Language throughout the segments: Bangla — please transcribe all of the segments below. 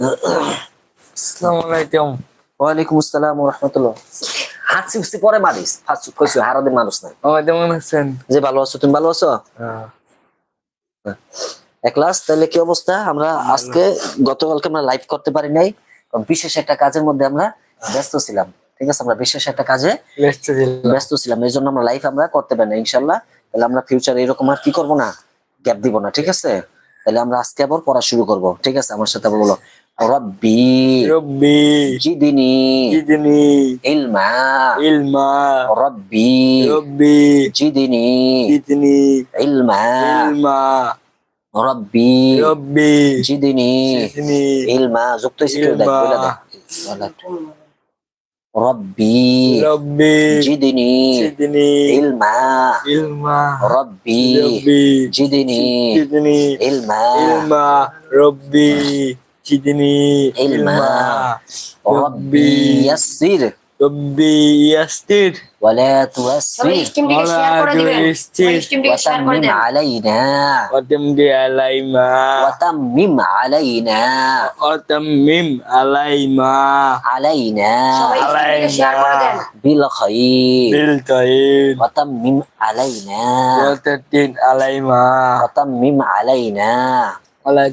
আসসালামু আলাইকুম। ওয়ালাইকুম আসসালাম রহমতুল্লাহ। হাসি হুসি পরে মারিস ফার্স্ট কইছো হারাদের মানুষ নাই। আমার কেমন আছেন? যে ভালো আছো তুমি ভালো আছো? একলাস তাহলে কি অবস্থা? আমরা আজকে গতকালকে আমরা লাইভ করতে পারি নাই বিশেষ একটা কাজের মধ্যে আমরা ব্যস্ত ছিলাম। ঠিক আছে আমরা বিশেষ একটা কাজে ব্যস্ত ছিলাম। এই জন্য আমরা লাইভ আমরা করতে পারি না ইনশাল্লাহ তাহলে আমরা ফিউচার এরকম আর কি করব না? গ্যাপ দিব না ঠিক আছে? তাহলে আমরা আজকে আবার পড়া শুরু করব। ঠিক আছে আমার সাথে আবার বলো। রব্বি। রব্বি। জিদিনি। জিদনি। ইলমা। ইলমা। রব্বি। রব্বি। জিদিনি। জিদনি। ইলমা। ইলমা। রব্বি। রব্বি। জিদিনি। জিদনি। ইলমা। যুক্ত। বলে দেখ। রব্বি। রব্বি। জিদিনি। জিদনি। ইলমা। ইলমা। রব্বি। রব্বি। জিদিনি। জিদনি। ইলমা। ইলমা। রব্বি। زدني علما ربي يسر ربي يسر ولا تيسر ولا تيسر وتمم علينا وتمم علينا وتمم علينا وتمم علينا علينا علينا بالخير بالخير وتمم علينا وتمم علينا وتمم علينا ولا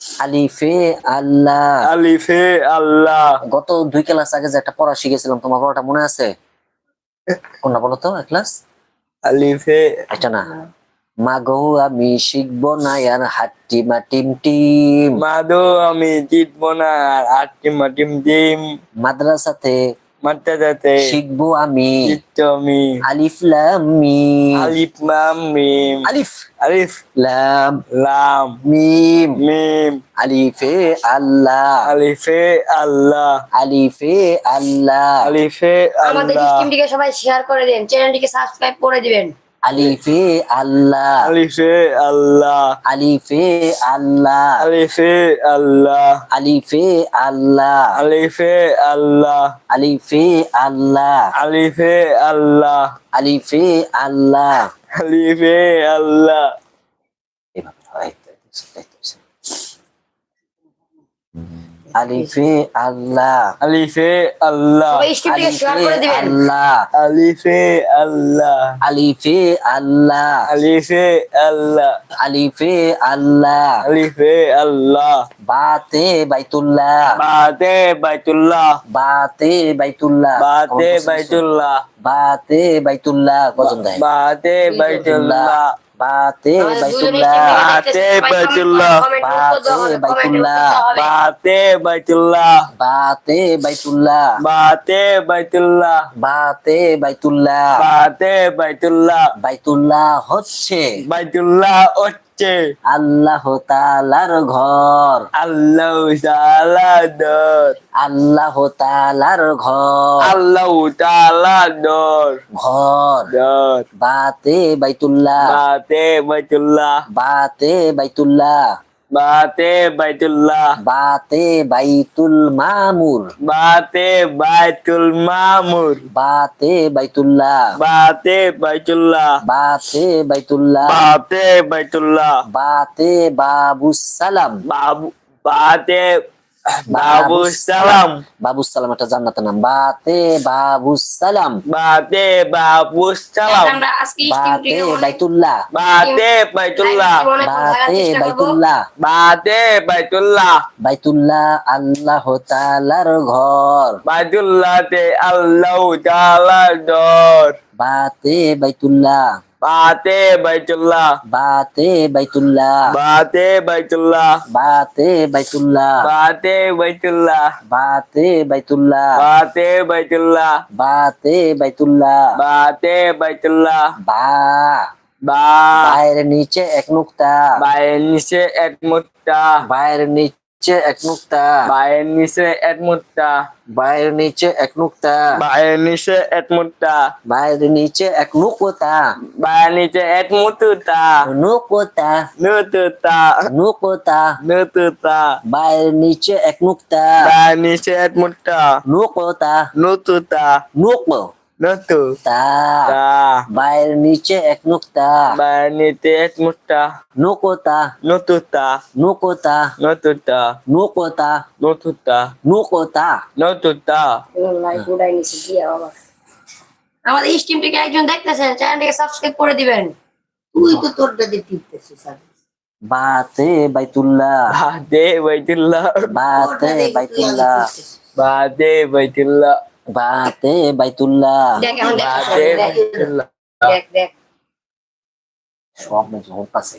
আলিফে আল্লাহ। আলিফে আল্লাহ। গত দুই ক্লাস আগে যে একটা পড়া শিখেছিলাম তোমার পড়াটা মনে আছে? কোনটা বলো তো এক ক্লাস? আলিফে এটা না। মাগো আমি শিখব না আর হাতটি মাটিম টিম। মাদো আমি জিতব না আর হাট্টি মাটিম টিম। মাদ্রাসাতে মাত্রা শিখব আমি। আমি। আলিফ লাম মিম। আলিফ লাম মিম। আলিফ আলিফ লাম লাম মিম। মিম। আলিফে আল্লাহ। আলিফে আল্লাহ। আলিফে আল্লাহ। আলিফে আল্লাহ। আমাদের স্ক্রিনটিকে সবাই শেয়ার করে দেন। চ্যানেলটিকে সাবস্ক্রাইব করে দিবেন। আলিফে আল্লাহ আলিফে আল্লাহ আলিফে আল্লাহ আলিফে আল্লাহ আলিফে আল্লাহ আলিফে আল্লাহ আলিফে আল্লাহ আলিফে আল্লাহ আলিফে আল্লাহ আলিফে আল্লাহ এভাবে হয়। আলিফে আল্লাহ। আলিফে আল্লাহ। আল্লাহ। আলিফে আল্লাহ। আলিফে আল্লাহ। আলিফে আল্লাহ। আলিফে আল্লাহ। আলিফে আল্লাহ। বাতে বাইতুল্লাহ। বাতে বাইতুল্লাহ। বাতে বাইতুল্লাহ। বাতে বাইতুল্লাহ। বাতে বাইতুল্লাহ। কজন দেয় বাতে বাইতুল্লাহ। বাতে আমাদের দুজনের বাইতুল্লাহ বাতে বাইতুল্লাহ বাতে বাইতুল্লাহ বাতে বাইতুল্লাহ বাতে বাইতুল্লাহ বাতে বাইতুল্লাহ বাতে বাইতুল্লাহ বাইতুল্লাহ হচ্ছে বাইতুল্লাহ হচ্ছে আল্লাহ তালার ঘর। আল্লাহ তাআলা দর। আল্লাহ তালার ঘর। আল্লাহ তাআলা দর। ঘর। বাতে বাইতুল্লাহ। বাতে বাইতুল্লাহ। বাতে বাইতুল্লাহ। বাতে বাইতুল্লাহ। বাতে বাইতুল মামুর। বাতে বাইতুল মামুর। বাতে বাইতুল্লাহ। বাতে বাইতুল্লাহ। বাতে বাইতুল্লাহ। বাতে বাইতুল্লাহ। বাতে বাবুস সালাম। বাবু বাতে বাবুসালাম বাবুসালাম একটা জান্নাতের নাম। বাতে বাবুসালাম বাতে বাবুসালাম বাতে বাইতুল্লাহ। বাতে বাইতুল্লাহ। বাতে বাইতুল্লাহ। বাতে বাইতুল্লাহ। বাইতুল্লাহ আল্লাহ তাআলার ঘর। বাইতুল্লাহ বাইতুল্লাহতে আল্লাহ তাআলার ঘর বাতে বাইতুল্লাহ। বাতে বাইতুল্লাহ বাতে বাইতুল্লাহ বাতে বাইতুল্লাহ বাতে বাইতুল্লাহ বাতে বাইতুল্লাহ বাতে বাইতুল্লাহ বাতে বাইতুল্লাহ বাতে বাইতুল্লাহ বাতে বাইতুল্লাহ বা বা বাইরের নিচে এক নুক্তা বাইরের নিচে এক মুক্তা বাইরের নিচে নিচে এক নুক্তা বায়ের নিচে এক মুক্তা। বায়ের নিচে এক নুক্তা বায়ের নিচে এক মুক্তা। বায়ের নিচে এক নুকতা বায়ের নিচে এক মুতুতা নুকতা। নুতুতা নুকতা। নুতুতা বায়ের নিচে এক নুক্তা বায়ের নিচে এক মুক্তা। নুকতা। নুতুতা নুকতা নুতুতা বায়ের নিচে এক নুক্তা। বায়ের নিচে এক মুক্তা নুকতা। নুতুতা। নুকতা। নুতুতা। নুকতা। নুতুতা। নুকতা। নুতুতা। দিয়ে বাবা। আমাদের স্টিম থেকে একজন দেখতেছেন চ্যানেলটাকে সাবস্ক্রাইব করে দিবেন। তুই তো তোরটা দিয়ে টিপতেছিস। বাতে বাইতুল্লাহ। বাদে বাইতুল্লাহ। বাতে বাইতুল্লাহ। বাদে বাইতুল্লাহ। বাতে বাইতুল্লাহ। দেখ, বাইতুল্লাহ। দেখ দেখ। সব মেজে ওর পাশে।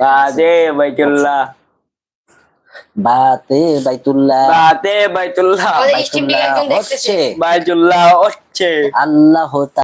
বাতে বাইতুল্লাহ। বাতে বাইতুল্লাহ। বাতে বাইতুল্লাহ। বাইতুল্লাহ হচ্ছে বাইতুল্লাহ হচ্ছে। আল্লাহ